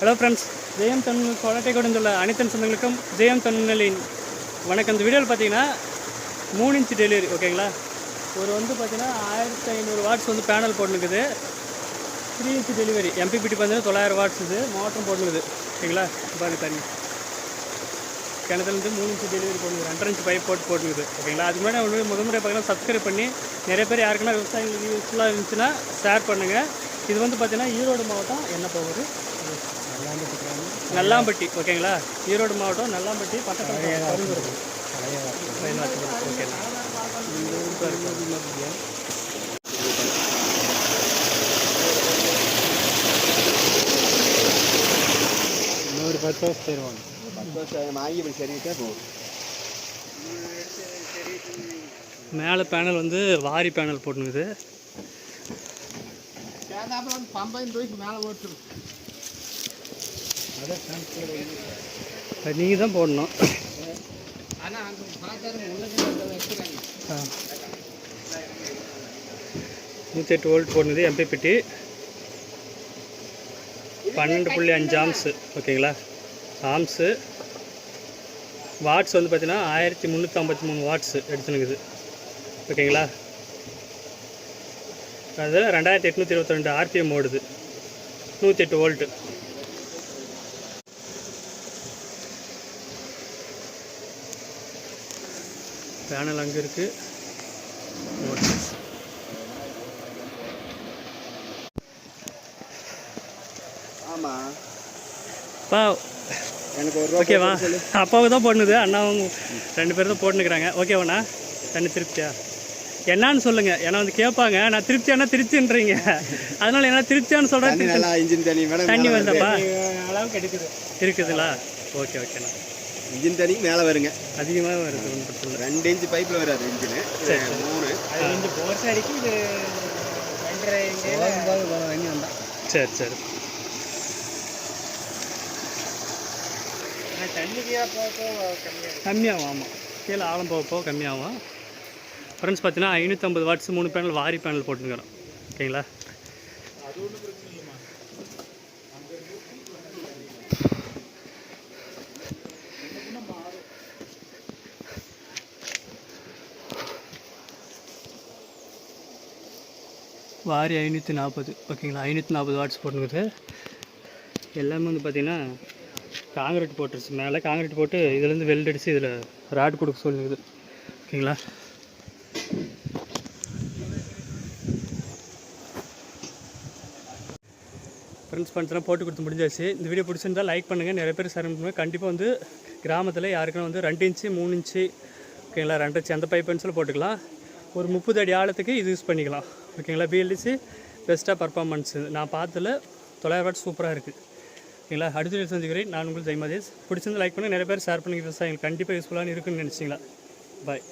Hello friends Jayam Tamil கொலட்டை கொடுத்துள்ள அனைத்து சொந்தங்களுக்கும் ஜெயம் தமிழின் வணக்கம். இந்த வீடியோவில் பார்த்தீங்கன்னா மூணு இன்ச்சு டெலிவரி ஓகேங்களா ஒரு வந்து பார்த்தீங்கன்னா ஆயிரத்தி ஐநூறு வாட்ஸ் வந்து பேனல் போட்டுருக்குது. த்ரீ இன்ச்சு டெலிவரி எம்பிபிடி பார்த்தீங்கன்னா தொள்ளாயிரம் வாட்ஸ் இது மோட்டரும் போட்டுருக்குது. ஓகேங்களா? பாருங்க தண்ணி கிணத்துலேருந்து மூணு இன்ச்சு டெலிவரி போடுங்க ரெண்டரை இன்ச்சு பைப் போட்டு போட்டுருக்குது. ஓகேங்களா? அதுக்கு முன்னாடி உங்களுக்கு முதல் முறை பார்த்தீங்கன்னா சப்ஸ்கிரைப் பண்ணி நிறைய பேர் யாருக்குன்னா விவசாயிகளுக்கு யூஸ்ஃபுல்லாக இருந்துச்சுன்னா ஷேர் பண்ணுங்கள் இது வந்து பார்த்தீங்கன்னா ஈரோடு மாவட்டம் என்ன போகுது நல்லாம்பட்டி ஓகேங்களா? ஈரோடு மாவட்டம் நல்லாம்பட்டி பக்கத்தில் ஓகேங்களா இன்னொரு பத்து வருஷம் தருவாங்க பத்து வருஷம் வாங்கி இப்படி சரிவிட்டா போகும் மேலே பேனல் வந்து வாரி பேனல் போட்டுனுக்குது. வந்து தூக்கி மேலே ஓட்டுரும் அது நீங்கள் தான் போடணும். ஆனால் அங்கே நூற்றி எட்டு வோல்ட் போடுனது எம்பிபிடி பன்னெண்டு புள்ளி அஞ்சு ஆம்ஸு ஓகேங்களா? ஆம்ஸு. வாட்ஸ் வந்து பார்த்தீங்கன்னா ஆயிரத்தி முந்நூற்றி ஐம்பத்தி மூணு வாட்ஸு எடுத்துனுக்குது. ஓகேங்களா? அது ரெண்டாயிரத்தி எட்நூற்றி இருபத்தி ரெண்டு ஆர்பிஎம் ஓடுது. நூற்றி எட்டு வோல்ட்டு பேனல் அங்கே இருக்குது ஆமாம் பா எனக்கு ஓகேவா? அப்பாவுக்கு தான் போடணுது அண்ணாவும் ரெண்டு பேரும் தான் போட்டுனுக்குறாங்க. ஓகேவாண்ணா தண்ணி திருப்தியா என்னன்னு சொல்லுங்க. ஏன்னா வந்து கேட்பாங்க. நான் திருப்தியானா திருப்தின்றீங்க. அதனால என்ன திருப்தியான்னு தண்ணி நல்லா இன்ஜின் தண்ணி மேடம் தண்ணி வருதாப்பா அளவுக்கு எடுக்குது இருக்குதுங்களா ஓகே ஓகேண்ணா இன்ஜின் தண்ணி மேலே வருங்க. அதிகமாக வருது ஒன்றும் பிரச்சனை ரெண்டு இன்ச்சு பைப்பில் வராது இன்ஜினு. மூணு அது கொஞ்சம் போர்ஸ் அடிக்கும் இது ரெண்டரை வாங்கி வந்தான் சரி சரி. ஆனால் தண்ணிக்கு போக கம்மியாக கம்மியாகும் ஆமாம் கீழே ஆழம் போக போக கம்மியாகும். ஃப்ரெண்ட்ஸ் பார்த்தீங்கன்னா ஐநூற்றம்பது வாட்ஸ் மூணு பேனல் வாரி பேனல் போட்டுருக்கிறோம் ஓகேங்களா? வாரி ஐநூற்றி நாற்பது ஓகேங்களா? ஐநூற்றி நாற்பது வாட்ஸ் போட்டுருக்குது. எல்லாமே வந்து பார்த்திங்கன்னா காங்கிரீட் போட்டுருச்சு. மேலே காங்கிரீட் போட்டு இதுலேருந்து வெல்ட் அடித்து இதில் ராட் கொடுக்க சொல்லுது ஓகேங்களா? ஃப்ரெண்ட்ஸ் போட்டு கொடுத்து முடிஞ்சாச்சு. இந்த வீடியோ பிடிச்சிருந்தா லைக் பண்ணுங்கள் நிறைய பேர் ஷேர் பண்ணுங்கள் கண்டிப்பாக வந்து கிராமத்தில் யாருக்குன்னா வந்து ரெண்டு இன்ச்சு மூணு இன்ச்சு ஓகேங்களா ரெண்டு இன்ச்சு அந்த பைப் பென்சில் போட்டுக்கலாம். ஒரு முப்பது அடி ஆழத்துக்கு இது யூஸ் பண்ணிக்கலாம். ஓகேங்களா பிஎல்டிசி பெஸ்ட்டாக பர்ஃபார்மன்ஸ் நான் பார்த்ததில் தொள்ளாயிரம் வாட் சூப்பராக இருக்குது ஓகேங்களா அடுத்த வீடியோ செஞ்சுக்கிறேன் நான் உங்களுக்கு ஜெய்மதேஷ் பிடிச்சிருந்து லைக் பண்ணுங்கள் நிறைய பேர் ஷேர் பண்ணி விவசாயிகள் கண்டிப்பாக யூஸ்ஃபுல்லாக இருக்குன்னு நினச்சிங்களா? பாய்